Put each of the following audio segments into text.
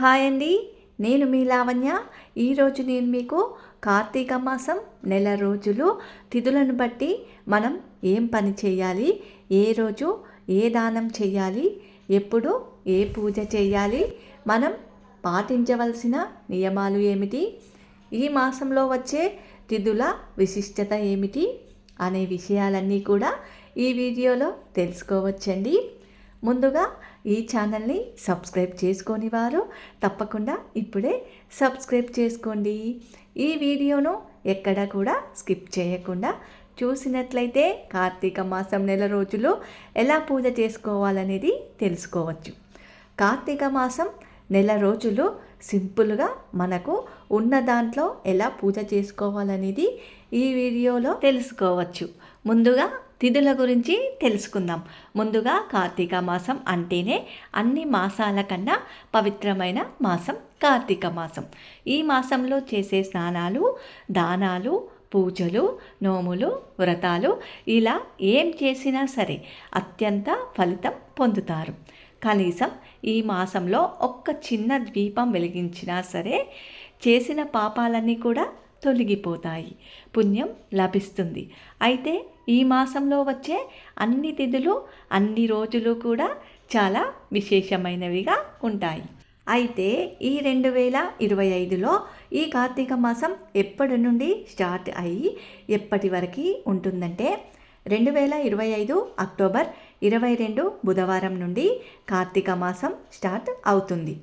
Hi అండి నేను మీ లావణ్య. ఈరోజు నేను మీకు కార్తీక మాసం నెల రోజులు తిథులను బట్టి మనం ఏం పని చేయాలి ఏ రోజు ఏ దానం చేయాలి ఎప్పుడు ఏ పూజ చేయాలి మనం పాటించవలసిన నియమాలు ఏమిటి ఈ మాసంలో వచ్చే తిథుల విశిష్టత ఏమిటి అనే విషయాలన్నీ కూడా ఈ వీడియోలో తెలుసుకోవచ్చండి. ముందుగా ఈ ఛానల్ని సబ్స్క్రైబ్ చేసుకొని వారు తప్పకుండా ఇప్పుడే సబ్స్క్రైబ్ చేసుకోండి. ఈ వీడియోను ఎక్కడ కూడా స్కిప్ చేయకుండా చూసినట్లయితే కార్తీక మాసం నెల రోజులు ఎలా పూజ చేసుకోవాలనేది తెలుసుకోవచ్చు. కార్తీక మాసం నెల రోజులు సింపుల్గా మనకు ఉన్న దాంట్లో ఎలా పూజ చేసుకోవాలనేది ఈ వీడియోలో తెలుసుకోవచ్చు. ముందుగా తిథుల గురించి తెలుసుకుందాం. ముందుగా కార్తీక మాసం అంటేనే అన్ని మాసాల కన్నా పవిత్రమైన మాసం కార్తీక మాసం. ఈ మాసంలో చేసే స్నానాలు దానాలు పూజలు నోములు వ్రతాలు ఇలా ఏం చేసినా సరే అత్యంత ఫలితం పొందుతారు. కనీసం ఈ మాసంలో ఒక్క చిన్న ద్వీపం వెలిగించినా సరే చేసిన పాపాలన్నీ కూడా తొలగిపోతాయి. పుణ్యం లభిస్తుంది. అయితే ఈ మాసంలో వచ్చే అన్ని తిథులు అన్ని రోజులు కూడా చాలా విశేషమైనవిగా ఉంటాయి. అయితే ఈ రెండు వేల ఇరవై ఐదులో ఈ కార్తీక మాసం ఎప్పటి నుండి స్టార్ట్ అయ్యి ఎప్పటి వరకు ఉంటుందంటే రెండు వేల ఇరవై ఐదు అక్టోబర్ ఇరవై రెండు బుధవారం నుండి కార్తీక మాసం స్టార్ట్ అవుతుంది.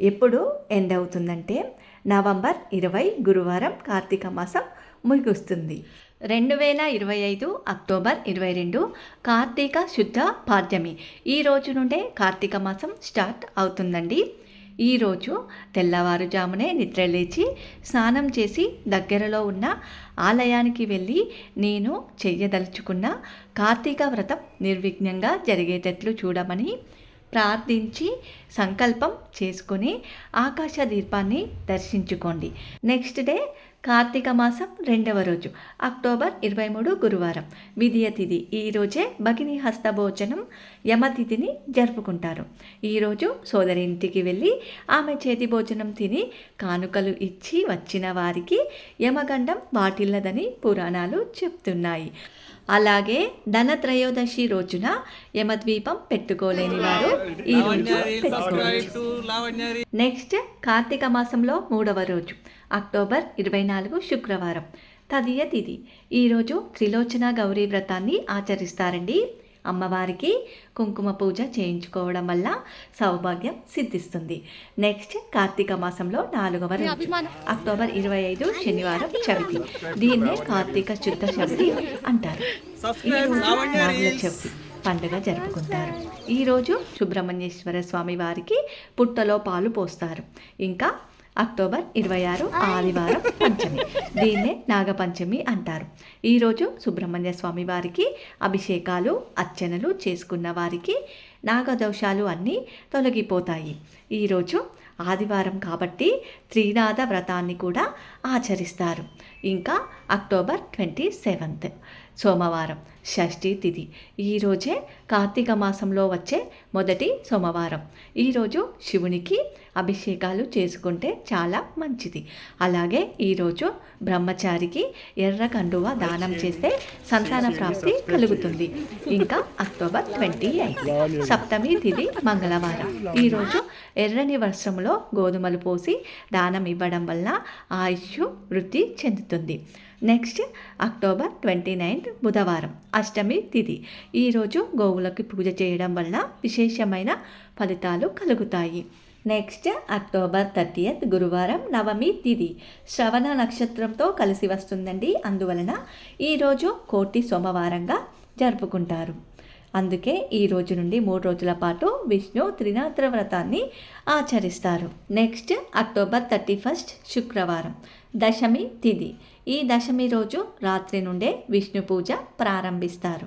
ఎప్పుడు ఎండ్ అవుతుందంటే నవంబర్ ఇరవై గురువారం కార్తీక మాసం ముగుస్తుంది. రెండు వేల ఇరవై ఐదు అక్టోబర్ ఇరవై రెండు కార్తీక శుద్ధ పాడ్యమి. ఈ రోజు నుండే కార్తీక మాసం స్టార్ట్ అవుతుందండి. ఈరోజు తెల్లవారుజామునే నిద్రలేచి స్నానం చేసి దగ్గరలో ఉన్న ఆలయానికి వెళ్ళి నేను చెయ్యదలుచుకున్న కార్తీక వ్రతం నిర్విఘ్నంగా జరిగేటట్లు చూడమని ప్రార్థించి సంకల్పం చేసుకుని ఆకాశ దీపాన్ని దర్శించుకోండి. నెక్స్ట్ డే కార్తీక మాసం రెండవ రోజు అక్టోబర్ ఇరవై మూడు గురువారం. విధియ తిథి ఈరోజే భగిని హస్తభోజనం యమతిథిని జరుపుకుంటారు. ఈరోజు సోదరి ఇంటికి వెళ్ళి ఆమె చేతి భోజనం తిని కానుకలు ఇచ్చి వచ్చిన వారికి యమగండం వాటిల్లదని పురాణాలు చెప్తున్నాయి. అలాగే ధనత్రయోదశి రోజున యమద్వీపం పెట్టుకోలేని వారు ఈ రోజు పెట్టుకోవచ్చు. నెక్స్ట్ కార్తీక మాసంలో మూడవ రోజు అక్టోబర్ ఇరవై నాలుగు శుక్రవారం. తదియ తిథి ఈరోజు త్రిలోచన గౌరీ వ్రతాన్ని ఆచరిస్తారండి. అమ్మవారికి కుంకుమ పూజ చేయించుకోవడం వల్ల సౌభాగ్యం సిద్ధిస్తుంది. నెక్స్ట్ కార్తీక మాసంలో నాలుగవ రోజు. అక్టోబర్ ఇరవై ఐదు శనివారం చవితి. దీన్నే కార్తీక శుద్ధ చవితి అంటారు. ఈ రోజు నాగుల చవితి పండుగ జరుపుకుంటారు. ఈరోజు సుబ్రహ్మణ్యేశ్వర స్వామి వారికి పుట్టలో పాలు పోస్తారు. ఇంకా అక్టోబర్ ఇరవై ఆరు ఆదివారం పంచమి. దీన్నే నాగపంచమి అంటారు. ఈరోజు సుబ్రహ్మణ్య స్వామి వారికి అభిషేకాలు అర్చనలు చేసుకున్న వారికి నాగదోషాలు అన్నీ తొలగిపోతాయి. ఈరోజు ఆదివారం కాబట్టి త్రినాథ వ్రతాన్ని కూడా ఆచరిస్తారు. ఇంకా అక్టోబర్ ట్వంటీ సెవెంత్ సోమవారం షష్ఠి తిథి. ఈరోజే కార్తీక మాసంలో వచ్చే మొదటి సోమవారం. ఈరోజు శివునికి అభిషేకాలు చేసుకుంటే చాలా మంచిది. అలాగే ఈరోజు బ్రహ్మచారికి ఎర్ర కండువ దానం చేస్తే సంతాన ప్రాప్తి కలుగుతుంది. ఇంకా అక్టోబర్ ట్వంటీ ఎయిట్ సప్తమి తిథి మంగళవారం. ఈరోజు ఎర్రని వర్షంలో గోధుమలు పోసి దానం ఇవ్వడం వల్ల ఆయుష్ వృద్ధి చెందుతుంది. నెక్స్ట్ అక్టోబర్ ట్వంటీ నైన్త్ బుధవారం అష్టమి తిథి ఈరోజు గోవులకి పూజ చేయడం వలన విశేషమైన ఫలితాలు కలుగుతాయి. నెక్స్ట్ అక్టోబర్ థర్టీయత్ గురువారం నవమి తిథి శ్రవణ నక్షత్రంతో కలిసి వస్తుందండి. అందువలన ఈరోజు కోటి సోమవారంగా జరుపుకుంటారు. అందుకే ఈ రోజు నుండి మూడు రోజుల పాటు విష్ణు త్రినాత్ర వ్రతాన్ని ఆచరిస్తారు. నెక్స్ట్ అక్టోబర్ థర్టీ ఫస్ట్ శుక్రవారం దశమి తిథి ఈ దశమి రోజు రాత్రి నుండే విష్ణు పూజ ప్రారంభిస్తారు.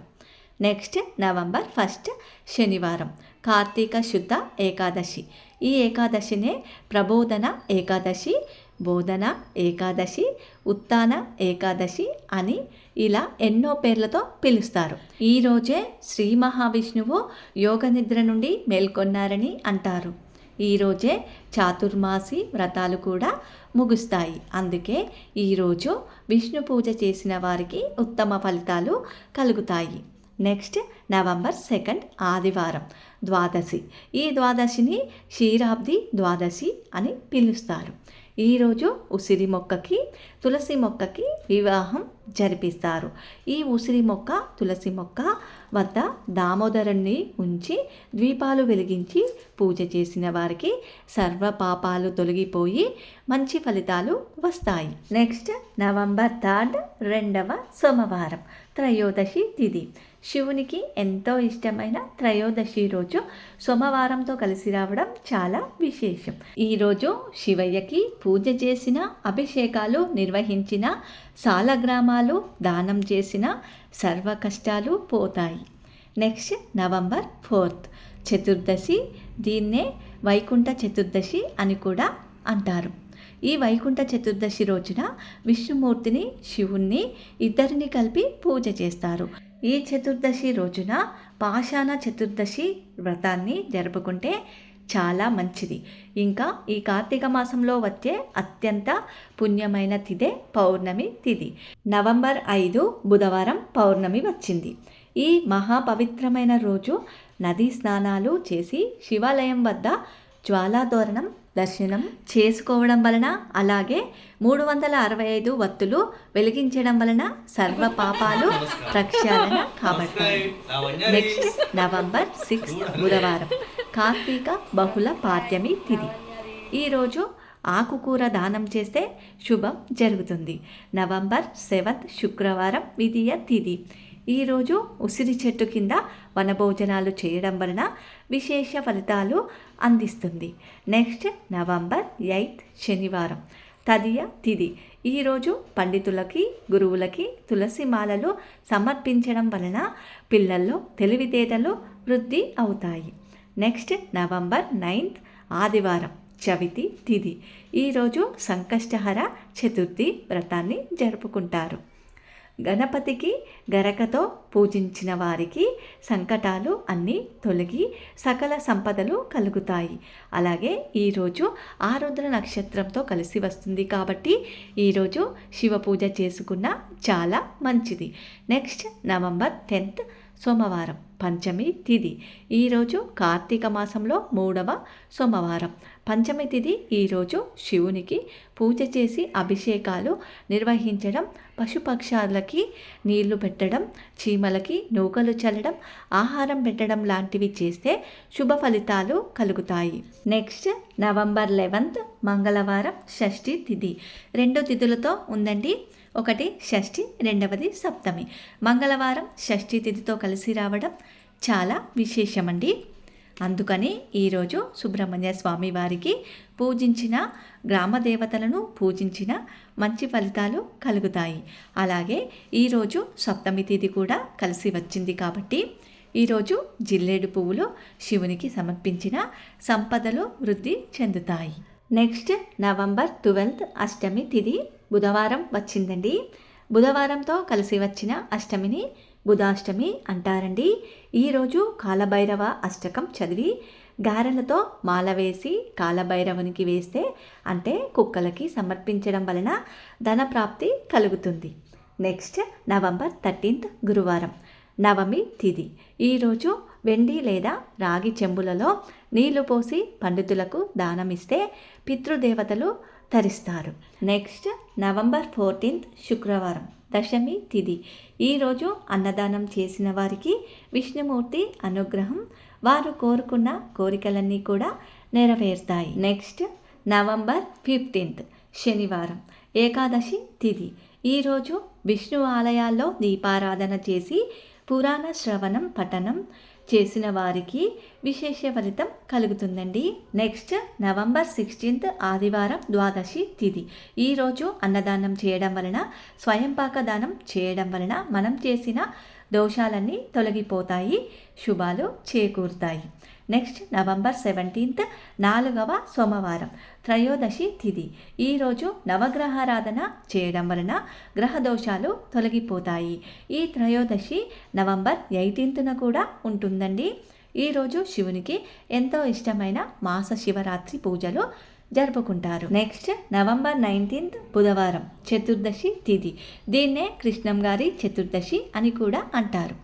నెక్స్ట్ నవంబర్ ఫస్ట్ శనివారం కార్తీక శుద్ధ ఏకాదశి. ఈ ఏకాదశినే ప్రబోధన ఏకాదశి బోధన ఏకాదశి ఉత్తాన ఏకాదశి అని ఇలా ఎన్నో పేర్లతో పిలుస్తారు. ఈరోజే శ్రీ మహావిష్ణువు యోగ నిద్ర నుండి మేల్కొన్నారని అంటారు. ఈరోజే చాతుర్మాసి వ్రతాలు కూడా ముగుస్తాయి. అందుకే ఈరోజు విష్ణు పూజ చేసిన వారికి ఉత్తమ ఫలితాలు కలుగుతాయి. నెక్స్ట్ నవంబర్ సెకండ్ ఆదివారం ద్వాదశి. ఈ ద్వాదశిని క్షీరాబ్ది ద్వాదశి అని పిలుస్తారు. ఈరోజు ఉసిరి మొక్కకి తులసి మొక్కకి వివాహం జరిపిస్తారు. ఈ ఉసిరి మొక్క తులసి మొక్క వద్ద దామోదరుణ్ణి ఉంచి ద్వీపాలు వెలిగించి పూజ చేసిన వారికి సర్వ పాపాలు తొలగిపోయి మంచి ఫలితాలు వస్తాయి. నెక్స్ట్ నవంబర్ థర్డ్ రెండవ సోమవారం త్రయోదశి తిథి శివునికి ఎంతో ఇష్టమైన త్రయోదశి రోజు సోమవారంతో కలిసి రావడం చాలా విశేషం. ఈరోజు శివయ్యకి పూజ చేసిన అభిషేకాలు నిర్వహించిన సాలగ్రామాలు దానం చేసిన సర్వ కష్టాలు పోతాయి. Next November fourth. చతుర్దశి దీన్నే వైకుంఠ చతుర్దశి అని కూడా అంటారు. ఈ వైకుంఠ చతుర్దశి రోజున విష్ణుమూర్తిని శివుణ్ణి ఇద్దరిని కలిపి పూజ చేస్తారు. ఈ చతుర్దశి రోజున పాషాణ చతుర్దశి వ్రతాన్ని జరుపుకుంటే చాలా మంచిది. ఇంకా ఈ కార్తీక మాసంలో వచ్చే అత్యంత పుణ్యమైన తిథే పౌర్ణమి తిథి. నవంబర్ ఐదు బుధవారం పౌర్ణమి వచ్చింది. ఈ మహాపవిత్రమైన రోజు నదీ స్నానాలు చేసి శివాలయం వద్ద జ్వాలాదోరణం దర్శనం చేసుకోవడం వలన అలాగే మూడు వందల అరవై ఐదు వత్తులు వెలిగించడం వలన సర్వ పాపాలు ప్రక్షాళన కాబడతాయి నెక్స్ట్ నవంబర్ సిక్స్ బుధవారం. కార్తీక బహుళ పాఠ్యమి తిథి. ఈరోజు ఆకుకూర దానం చేస్తే శుభం జరుగుతుంది. నవంబర్ సెవెంత్ శుక్రవారం విధియ తిథి. ఈరోజు ఉసిరి చెట్టు కింద వనభోజనాలు చేయడం వలన విశేష ఫలితాలు అందిస్తుంది. నెక్స్ట్ నవంబర్ ఎయిత్ శనివారం తదియ తిథి. ఈరోజు పండితులకి గురువులకి తులసి మాలలు సమర్పించడం వలన పిల్లల్లో తెలివితేటలు వృద్ధి అవుతాయి. నెక్స్ట్ నవంబర్ నైన్త్ ఆదివారం చవితి తిథి ఈరోజు సంకష్టహర చతుర్థి వ్రతాన్ని జరుపుకుంటారు. గణపతికి గరకతో పూజించిన వారికి సంకటాలు అన్నీ తొలగి సకల సంపదలు కలుగుతాయి. అలాగే ఈరోజు ఆరుద్ర నక్షత్రంతో కలిసి వస్తుంది కాబట్టి ఈరోజు శివ పూజ చేసుకున్న చాలా మంచిది. నెక్స్ట్ నవంబర్ టెన్త్ సోమవారం. పంచమి తిథి ఈరోజు కార్తీక మాసంలో మూడవ సోమవారం. పంచమి తిథి ఈరోజు శివునికి పూజ చేసి అభిషేకాలు నిర్వహించడం పశుపక్షాలకి నీళ్ళు పెట్టడం చీమలకి నూకలు చల్లడం ఆహారం పెట్టడం లాంటివి చేస్తే శుభ ఫలితాలు కలుగుతాయి. నెక్స్ట్ నవంబర్ లెవెన్త్ మంగళవారం షష్ఠి తిథి రెండు తిథులతో ఉందండి. ఒకటి షష్ఠి రెండవది సప్తమి. మంగళవారం షష్ఠి తిథితో కలిసి రావడం చాలా విశేషమండి. అందుకని ఈరోజు సుబ్రహ్మణ్య స్వామి వారికి పూజించిన గ్రామ దేవతలను పూజించిన మంచి ఫలితాలు కలుగుతాయి. అలాగే ఈరోజు సప్తమి తిథి కూడా కలిసి వచ్చింది కాబట్టి ఈరోజు జిల్లేడు పువ్వులు శివునికి సమర్పించిన సంపదలు వృద్ధి చెందుతాయి. నెక్స్ట్ నవంబర్ ట్వెల్త్ అష్టమి తిథి. బుధవారం వచ్చిందండి. బుధవారంతో కలిసి వచ్చిన అష్టమిని బుధాష్టమి అంటారండి. ఈరోజు కాలభైరవ అష్టకం చదివి గారెలతో మాల వేసి కాలభైరవునికి వేస్తే అంటే కుక్కలకి సమర్పించడం వలన ధనప్రాప్తి కలుగుతుంది. నెక్స్ట్ నవంబర్ థర్టీన్త్ గురువారం నవమి తిథి ఈరోజు వెండి లేదా రాగి చెంబులలో నీళ్ళు పోసి పండితులకు దానమిస్తే పితృదేవతలు తరిస్తారు నెక్స్ట్ నవంబర్ ఫోర్టీన్త్ శుక్రవారం దశమి తిథి ఈరోజు అన్నదానం చేసిన వారికి విష్ణుమూర్తి అనుగ్రహం వారు కోరుకున్న కోరికలన్నీ కూడా నెరవేరుతాయి. నెక్స్ట్ నవంబర్ ఫిఫ్టీన్త్ శనివారం ఏకాదశి తిథి ఈరోజు విష్ణు ఆలయాల్లో దీపారాధన చేసి పురాణ శ్రవణం పఠనం చేసిన వారికి విశేష ఫలితం కలుగుతుందండి. నెక్స్ట్ నవంబర్ సిక్స్టీన్త్ ఆదివారం ద్వాదశి తిథి ఈరోజు అన్నదానం చేయడం వలన స్వయంపాక దానం చేయడం వలన మనం చేసిన దోషాలన్నీ తొలగిపోతాయి శుభాలు చేకూరుతాయి. నెక్స్ట్ నవంబర్ సెవెంటీన్త్ నాలుగవ సోమవారం త్రయోదశి తిథి ఈరోజు నవగ్రహారాధన చేయడం వలన గ్రహ దోషాలు తొలగిపోతాయి. ఈ త్రయోదశి నవంబర్ ఎయిటీన్త్న కూడా ఉంటుందండి. ఈరోజు శివునికి ఎంతో ఇష్టమైన మాస శివరాత్రి పూజలు జరుపుకుంటారు. నెక్స్ట్ నవంబర్ నైన్టీన్త్ బుధవారం చతుర్దశి తిథి దీన్నే కృష్ణం గారి చతుర్దశి అని కూడా అంటారు.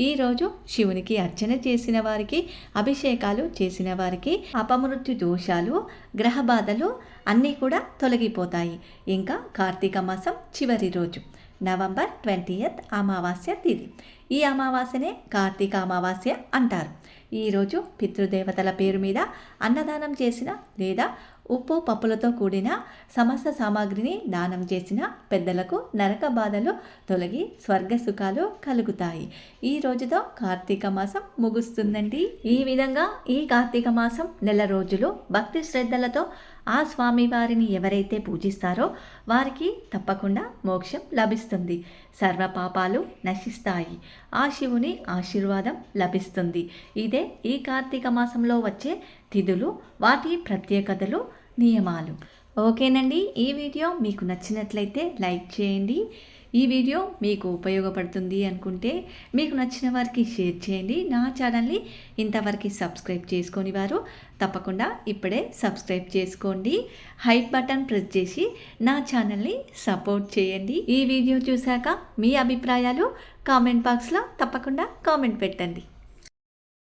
ఈరోజు శివునికి అర్చన చేసిన వారికి అభిషేకాలు చేసిన వారికి అపమృత్యు దోషాలు గ్రహ బాధలు అన్నీ కూడా తొలగిపోతాయి. ఇంకా కార్తీక మాసం చివరి రోజు నవంబర్ ట్వంటీయత్ అమావాస్య తిథి ఈ అమావాస్యనే కార్తీక అమావాస్య అంటారు. ఈరోజు పితృదేవతల పేరు మీద అన్నదానం చేసిన లేదా ఉప్పు పప్పులతో కూడిన సమస్త సామాగ్రిని దానం చేసిన పెద్దలకు నరక బాధలు తొలగి స్వర్గ సుఖాలు కలుగుతాయి. ఈ రోజుతో కార్తీక మాసం ముగుస్తుందండి. ఈ విధంగా ఈ కార్తీక మాసం నెల రోజులు భక్తి శ్రద్ధలతో ఆ స్వామివారిని ఎవరైతే పూజిస్తారో వారికి తప్పకుండా మోక్షం లభిస్తుంది. సర్వ పాపాలు నశిస్తాయి. ఆ శివుని ఆశీర్వాదం లభిస్తుంది. ఇదే ఈ కార్తీక మాసంలో వచ్చే తిథులు వాటి ప్రత్యేకతలు నియమాలు. ఓకేనండి. ఈ వీడియో మీకు నచ్చినట్లయితే లైక్ చేయండి. ఈ వీడియో మీకు ఉపయోగపడుతుంది అనుకుంటే మీకు నచ్చిన వారికి షేర్ చేయండి. నా ఛానల్ని ఇంతవరకు సబ్స్క్రైబ్ చేసుకొని వారు తప్పకుండా ఇప్పుడే సబ్స్క్రైబ్ చేసుకోండి. హైప్ బటన్ ప్రెస్ చేసి నా ఛానల్ని సపోర్ట్ చేయండి. ఈ వీడియో చూశాక మీ అభిప్రాయాలు కామెంట్ బాక్స్లో తప్పకుండా కామెంట్ పెట్టండి.